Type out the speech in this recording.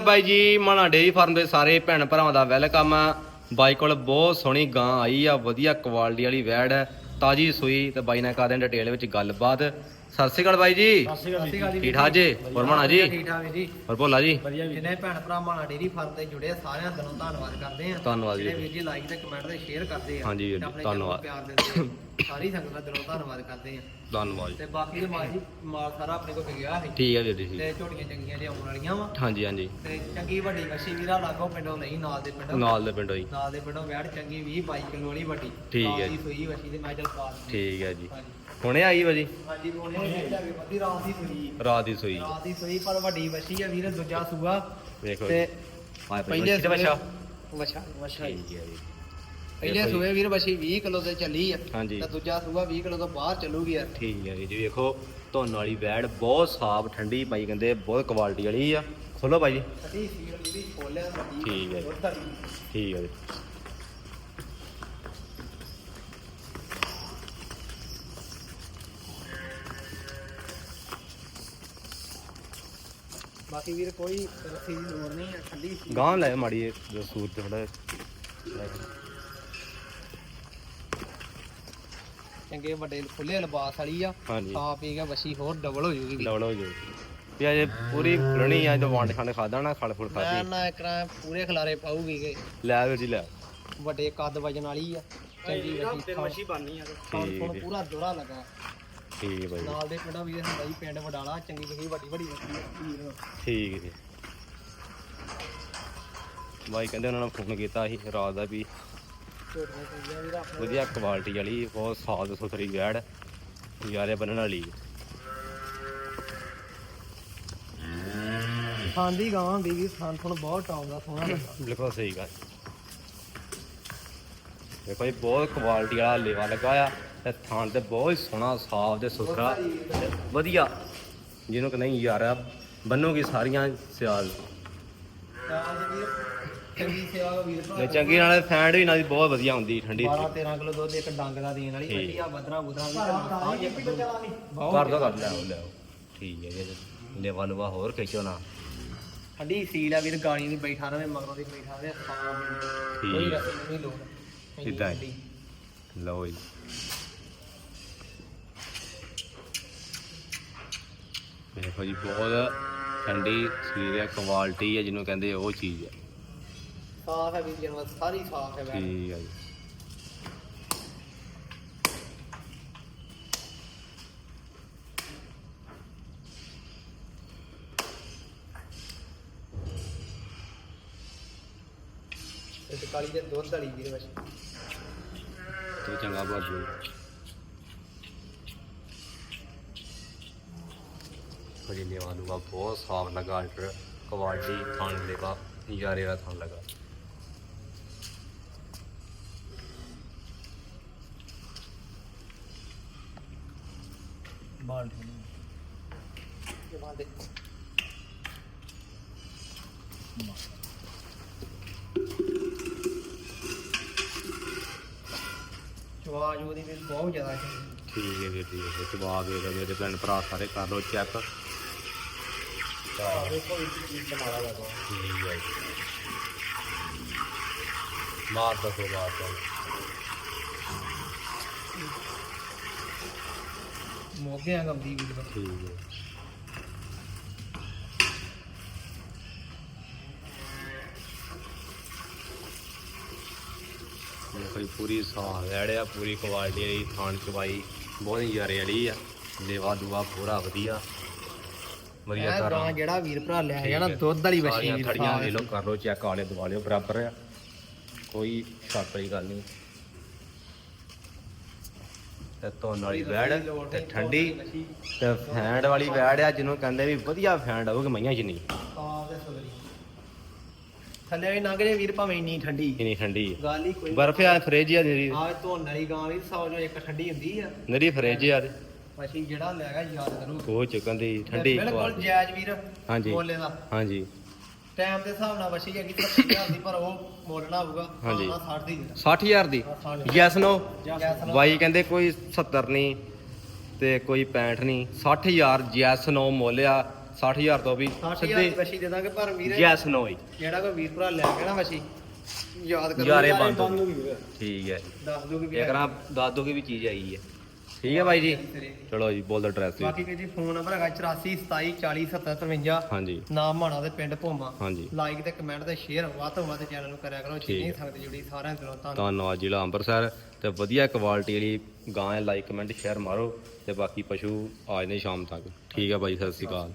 ਬਾਈ ਜੀ ਮਾਣਾ dairy farm ਦੇ ਸਾਰੇ ਭੈਣ ਭਰਾਵਾਂ ਦਾ ਵੈਲਕਮ ਆ। ਬਾਈ ਕੋਲ ਬਹੁਤ ਸੋਹਣੀ ਗਾਂ ਆਈ ਆ, ਵਧੀਆ ਕੁਆਲਿਟੀ ਵਾਲੀ ਵੈੜ ਹੈ ਤਾਜੀ ਸੂਈ, ਤੇ ਬਾਈ ਨਾਲ ਕਰਦੇ ਡਿਟੇਲ ਵਿੱਚ ਗੱਲਬਾਤ। ਸਤਿ ਸ਼੍ਰੀ ਅਕਾਲ ਬਾਈ ਜੀ। ਠੀਕ ਠਾਕ ਜੀ। ਹੋਰ ਮਾਣਾ ਜੀ? ਠੀਕ ਠਾਕ ਜੀ। ਹੋਰ ਭੋਲਾ ਜੀ? ਜਿਨੇ ਭੈਣ ਭਰਾ ਮਾਣਾ ਡੇਰੀ ਫਾਰਮ ਤੇ ਜੁੜੇ ਆ, ਸਾਰਿਆਂ ਦਾ ਧੰਨਵਾਦ ਕਰਦੇ ਆ। ਧੰਨਵਾਦ ਜੀ। ਜਿਹੜੇ ਵੀਰ ਜੀ ਲਾਈਕ ਤੇ ਕਮੈਂਟ ਤੇ ਸ਼ੇਅਰ ਕਰਦੇ ਆ ਹਾਂਜੀ ਵੀਰ ਜੀ, ਧੰਨਵਾਦ। ਪਿਆਰ ਦਿੰਦੇ ਆ। ਸਾਰੀ ਸੰਗਤ ਦਾ ਦਿਲੋਂ ਧੰਨਵਾਦ ਕਰਦੇ ਆ। ਧੰਨਵਾਦ ਤੇ ਬਾਕੀ ਦੇ ਮਾਲ ਜੀ ਮਾਲ ਸਾਰਾ ਆਪਣੇ ਕੋਲ ਗਿਆ ਹੈ ਠੀਕ ਹੈ ਵੀਰ ਜੀ। ਤੇ ਝੋਟੀਆਂ ਚੰਗੀਆਂ ਜਿਹੀਆਂ ਆਉਣ ਵਾਲੀਆਂ ਵਾ। ਹਾਂਜੀ ਹਾਂਜੀ। ਤੇ ਚੰਗੀ ਵੱਡੀ ਵਸ਼ੀ ਵੀਰਾ ਲਾਗੋ ਪਿੰਡੋਂ ਨਹੀਂ ਨਾਲ ਦੇ ਪਿੰਡੋਂ। ਨਾਲ ਦੇ ਪਿੰਡੋਂ ਜੀ। ਨਾਲ ਦੇ ਪਿੰਡੋਂ ਵੈੜ ਚੰਗੀ 20 22 ਕਿਲੋ ਵਾਲੀ ਵੱਡੀ। ਠੀਕ ਹੈ ਜੀ। ਸੂਈ ਵਸ਼ੀ ਦੇ ਮੈਂ ਚਲ ਪਾ ਦਿੰਦੀ। ਠੀਕ ਹੈ ਜੀ। ਹਾਂਜੀ। ਹੁਣੇ ਆਈ ਵਾ ਜੀ। ਹਾਂਜੀ ਰਾਤ ਦੀ ਸੂਈ। ਰਾਤ ਦੀ ਸੂਈ। ਰਾਤ ਦੀ ਸੂਈ ਪਰ ਵੱਡੀ ਵਸ਼ੀ ਆ ਵੀਰ ਦੂਜਾ ਸੂਆ। ਵੇਖੋ ਤੇ ਪਹਿਲੇ ਪਹਿਲੇ ਤੇ ਬੱਚਾ ਵਛਾ। ਵਛਾ। ਠੀਕ ਹੈ ਜੀ। ਪਹਿਲੇ ਦੇਖੋ ਜੀ। ਸੂਏ ਵੀਰ ਵਛੀ 20 ਕਿਲੋ ਤੇ ਚੱਲੀ ਆ। ਹਾਂਜੀ। ਤੇ ਦੂਜਾ ਸੂਆ 20 ਕਿਲੋ ਤੋਂ ਬਾਹਰ ਚੱਲੂਗੀ ਯਾਰ ਠੀਕ ਹੈ ਜੀ। ਵੇਖੋ ਧੁੰਨ ਵਾਲੀ ਵੈੜ ਬਹੁਤ ਸਾਫ਼ ਠੰਡੀ ਪਾਈ ਕਹਿੰਦੇ ਬਹੁਤ ਕੁਆਲਿਟੀ ਵਾਲੀ ਆ। ਖੋਲੋ ਭਾਈ ਜੀ। ਠੀਕ ਹੈ। ਠੀਕ ਹੈ ਜੀ। ਬਾਕੀ ਵੀਰ ਕੋਈ ਰੱਖੀ ਦੀ ਲੋੜ ਨਹੀਂ ਹੈ ਸੀ। ਗਾਂ ਲੈ ਮਾੜੀ ਇਹ ਜੋ ਸੂਰ ਤੇ ਥੋੜਾ ਚੰਗੇ ਵੱਡੇ ਖੁੱਲੇ ਲਿਬਾਸ ਵਾਲੀ ਆ ਹਾਂਜੀ। ਖਾ ਪੀ ਕੇ ਵਛੀ ਹੋਰ ਡਬਲ ਹੋ ਜੂਗੀ। ਡਾਊਨ ਹੋ ਜਾਊ ਵੀ ਅਜੇ ਪੂਰੀ ਖੁੱਲਣੀ ਆ ਜਦੋਂ ਵੰਡ ਖਾਣੇ ਖਾਦਾ ਨਾ ਖਲ ਫੁਲ ਖਾਦੀ ਨਾ ਇਕਰਾਂ ਪੂਰੇ ਖਲਾਰੇ ਪਾਊਗੀ ਕਿ ਲੈ ਵੀਰ ਜੀ ਲੈ। ਵੱਡੇ ਕੱਦ ਵਜਨ ਵਾਲੀ ਆ ਚੰਗੀ ਵਛੀ ਬਣਨੀ ਆ। ਹੈ। ਪੂਰਾ ਦੋਰਾ ਲਗਾ। ਠੀਕ ਜੀ। ਨਾਲ ਦੇ ਪਿੰਡਾਂ ਵੀਰ ਹੁੰਦਾ ਜੀ ਪਿੰਡ ਵਡਾਲਾ ਚੰਗੀ ਚੰਗੀ ਵੱਡੀ ਵੱਡੀ ਠੀਕ ਜੀ। ਬਾਈ ਕਹਿੰਦੇ ਉਹਨਾਂ ਨੇ ਫੋਨ ਕੀਤਾ ਸੀ ਰਾਤ ਦਾ ਵੀ। ਵਧੀਆ ਕੁਆਲਿਟੀ ਵਾਲੀ ਬਹੁਤ ਸਾਫ਼ ਸੁਥਰੀ ਵੈੜ ਯਾਰੇ ਬੰਨਣ ਵਾਲੀ। ਖਾਂਦੀ ਗਾਂ ਹੁੰਦੀ ਵੀ ਖਾਣ ਬਹੁਤ ਆਉਂਦਾ ਸੋਹਣਾ ਲੱਗਾ ਬਿਲਕੁਲ ਸਹੀ ਗੱਲ। ਦੇਖੋ ਇਹ ਬਹੁਤ ਕੁਆਲਿਟੀ ਵਾਲਾ ਲੇਵਾ ਲੱਗਾ ਆ ਤੇ ਥਾਂ ਤੇ ਬਹੁਤ ਹੀ ਸੋਹਣਾ ਸਾਫ਼ ਤੇ ਸੁਥਰਾ ਤੇ ਵਧੀਆ। ਜਿਹਨੂੰ ਕਿ ਨਹੀਂ ਯਾਰ ਬੰਨੋਗੀ ਸਾਰੀਆਂ ਸਿਆਲ। ਚੰਗੀ ਸੇਵਾ ਵੀਰ ਤੇ ਚੰਗੀ ਨਾਲ ਫੈਂਡ ਵੀ ਨਾਲ ਬਹੁਤ ਵਧੀਆ ਹੁੰਦੀ ਠੰਡੀ। 12 13 ਕਿਲੋ ਦੁੱਧ ਇੱਕ ਡੰਗ ਦਾ ਦੇਣ ਵਾਲੀ। ਵਧੀਆ ਬਦਰਾ ਬੁਦਰਾ ਵੀ ਹਾਂ ਇੱਕ ਕਰ ਦੋ। ਕਰ ਲੈ ਲੈ ਠੀਕ ਹੈ ਜੀ। ਲੇਵਾ ਲੂਵਾ ਹੋਰ ਖਿੱਚੋ ਨਾ। ਠੰਡੀ ਸੀਲ ਆ ਵੀਰ ਗਾਣੀ ਦੀ ਬੈਠਾ ਰਵੇ ਮਗਰੋਂ ਦੀ ਬੈਠਾ ਰਵੇ ਠੀਕ। ਕੋਈ ਰਸਮ ਨਹੀਂ ਲੋੜ। ਸਿੱਧਾ ਹੀ। ਲਓ ਜੀ ਦੇਖੋ ਜੀ ਬਹੁਤ ਠੰਡੀ ਸਰੀਰ ਹੈ ਕੁਆਲਿਟੀ ਹੈ ਜਿਹਨੂੰ ਕਹਿੰਦੇ ਉਹ ਚੀਜ਼ ਹੈ। ਸਾਫ਼ ਹੈ ਵੀਰ ਜਨਵਰ ਸਾਰੀ ਸਾਫ਼ ਹੈ ਵੈਸੇ। ਠੀਕ ਹੈ ਜੀ। ਤੇ ਕਾਲੀ ਦੇ ਦੁੱਧ ਵਾਲੀ ਵੀਰ ਵਸ਼ ਤੇ ਚੰਗਾ ਬਾਜੂ ਕੋਈ ਲੈਵਾ ਲੂਗਾ ਬਹੁਤ ਸਾਫ਼ ਲਗਾ ਅਲਟਰ ਕੁਆਲਿਟੀ ਖਾਣ ਲੈਵਾ ਨਜ਼ਾਰੇ ਦਾ ਥਾਂ ਲਗਾ। ਬਾਲ ਜਮਾ ਦੇ ਵੀ ਬਹੁਤ ਜ਼ਿਆਦਾ ਠੀਕ ਹੈ ਵੀਰ ਜੀ ਇਹ ਜਵਾਬ ਦੇ ਦਿਓ ਮੇਰੇ ਭੈਣ ਭਰਾ ਸਾਰੇ ਕਰ ਲਓ ਚੈੱਕ ਵੇਖੋ ਇਹ ਚੀਜ਼ ਮਾਰਾ ਲਗਾ ਠੀਕ ਹੈ ਜੀ। ਮਾਰ ਦੱਸੋ ਮਾਰ ਦੋ ਮੋਗਿਆਂ ਗੰਦੀ ਵੀਰ। ਦਾ ਠੀਕ ਹੈ। ਕੋਈ ਪੂਰੀ ਸਾਹ ਵੜਿਆ ਪੂਰੀ ਕੁਆਲਿਟੀ ਵਾਲੀ ਥਾਣ ਚਵਾਈ ਬਹੁਤ ਹੀ ਯਾਰੇ ਵਾਲੀ ਆ। ਲੇਵਾ ਦੂਆ ਪੂਰਾ ਵਧੀਆ। ਵਧੀਆ ਇਹ ਗਾਂ ਜਿਹੜਾ ਵੀਰ ਭਰਾ ਲਿਆ ਹੈਗਾ ਨਾ। ਦੁੱਧ ਵਾਲੀ ਸਾਰੀਆਂ ਵੀਰ ਥੜੀਆਂ ਲੈ ਲਓ ਕਰ ਲਓ ਚੈੱਕ ਆਲੇ ਦੁਆਲੇ ਬਰਾਬਰ ਆ। ਕੋਈ ਸ਼ੱਕ ਵਾਲੀ ਗੱਲ ਨਹੀਂ। ਤੇ ਧੋਣ ਵਾਲੀ ਵੈੜ ਤੇ ਠੰਡੀ ਤੇ ਫੈਂਡ ਵਾਲੀ ਵੈੜ ਆ ਜਿਹਨੂੰ ਕਹਿੰਦੇ ਵੀ ਵਧੀਆ ਫੈਂਡ ਆਊਗੀ ਮਈਆਂ ਨਹੀਂ। ਸਾਫ਼ ਤੇ ਸੁਥਰੀ ਥੱਲੇ ਵੀ ਲੰਘ ਜੇ ਵੀਰ ਭਾਵੇਂ ਇੰਨੀ ਠੰਡੀ। ਕਿੰਨੀ ਠੰਡੀ ਆ। ਗੱਲ ਹੀ ਕੋਈ ਬਰਫ ਆ ਫ੍ਰਿਜ ਆ ਨਰੀ ਆਹ ਧੋਣ ਵਾਲੀ ਗਾਂ ਵੀ ਸੌ ਜੋ ਇੱਕ ਠੰਡੀ ਹੁੰਦੀ ਆ। ਨਰੀ ਫ੍ਰਿਜ ਆ ਤੇ। ਵਛੀ ਜਿਹੜਾ ਲੈਗਾ ਯਾਦ ਕਰੂ। ਉਹ ਚਿਕਨ ਦੀ ਠੰਡੀ ਬਿਲਕੁਲ ਜਾਇਜ਼ ਵੀਰ ਹਾਂਜੀ। ਬੋਲੇ ਦਾ। ਹਾਂਜੀ। ਟਾਈਮ ਦੇ ਹਿਸਾਬ ਨਾਲ ਵਛੀ ਹੈਗੀ 30000 ਦੀ ਪਰ ਉਹ ਮੋੜਨਾ ਹੋਊਗਾ। ਹਾਂਜੀ। ਹਾਂ 60 ਦੀ 60000 ਦੀ? ਹਾਂ, 60 ਯੈਸ ਨੋ. ਬਾਈ ਕਹਿੰਦੇ ਕੋਈ 70 ਨਹੀਂ ਤੇ ਕੋਈ 65 ਨਹੀਂ। 60000 ਜੈਸ ਨੋ ਮੁੱਲ ਆ 60000 ਤੋਂ ਵੀ 60000 ਸਿੱਧੇ ਵਸ਼ੀ ਦੇ ਦਾਂਗੇ ਪਰ ਵੀਰੇ ਯੈਸ ਨੋ ਜਿਹੜਾ ਕੋਈ ਵੀਰ ਭਰਾ ਲੈ ਕੇ ਨਾ ਵਸ਼ੀ ਯਾਦ ਕਰੋ ਯਾਰੇ ਬੰਦ ਹੋ ਗਈ। ਠੀਕ ਹੈ ਦੱਸ ਦੋ ਕਿ ਇਹ ਕਰਾਂ ਦੱਸ ਦੋ ਕਿ ਵੀ ਚੀਜ਼ ਆਈ ਹੈ। ਠੀਕ ਹੈ ਬਾਈ ਜੀ। ਚਲੋ ਜੀ ਬੋਲ ਦਾ ਐਡਰੈਸ ਜੀ ਬਾਕੀ ਕਿ ਜੀ ਫੋਨ ਨੰਬਰ ਹੈਗਾ 84 27 40 70 53 ਹਾਂਜੀ। ਨਾਮ ਮਾਣਾ ਦੇ ਪਿੰਡ ਭੋਮਾ। ਹਾਂਜੀ। ਲਾਈਕ ਤੇ ਕਮੈਂਟ ਤੇ ਸ਼ੇਅਰ ਵੱਧ ਤੋਂ ਵੱਧ ਚੈਨਲ ਨੂੰ ਕਰਿਆ ਕਰੋ ਠੀਕ ਜਿੰਨੀ ਹੈ। ਸੰਗਤ ਜੁੜੀ ਸਾਰਿਆਂ ਦਿਲੋਂ ਧੰਨਵਾਦ। ਧੰਨਵਾਦ ਜ਼ਿਲ੍ਹਾ ਅੰਮ੍ਰਿਤਸਰ। ਤੇ ਵਧੀਆ ਕੁਆਲਿਟੀ ਵਾਲੀ ਗਾਂ ਹੈ ਲਾਈਕ ਕਮੈਂਟ ਸ਼ੇਅਰ ਮਾਰੋ। ਤੇ ਬਾਕੀ ਪਸ਼ੂ ਆ ਜਾਂਦੇ ਸ਼ਾਮ ਤੱਕ। ਠੀਕ ਹੈ ਬਾਈ ਸਤਿ ਸ਼੍ਰੀ ਅਕਾਲ।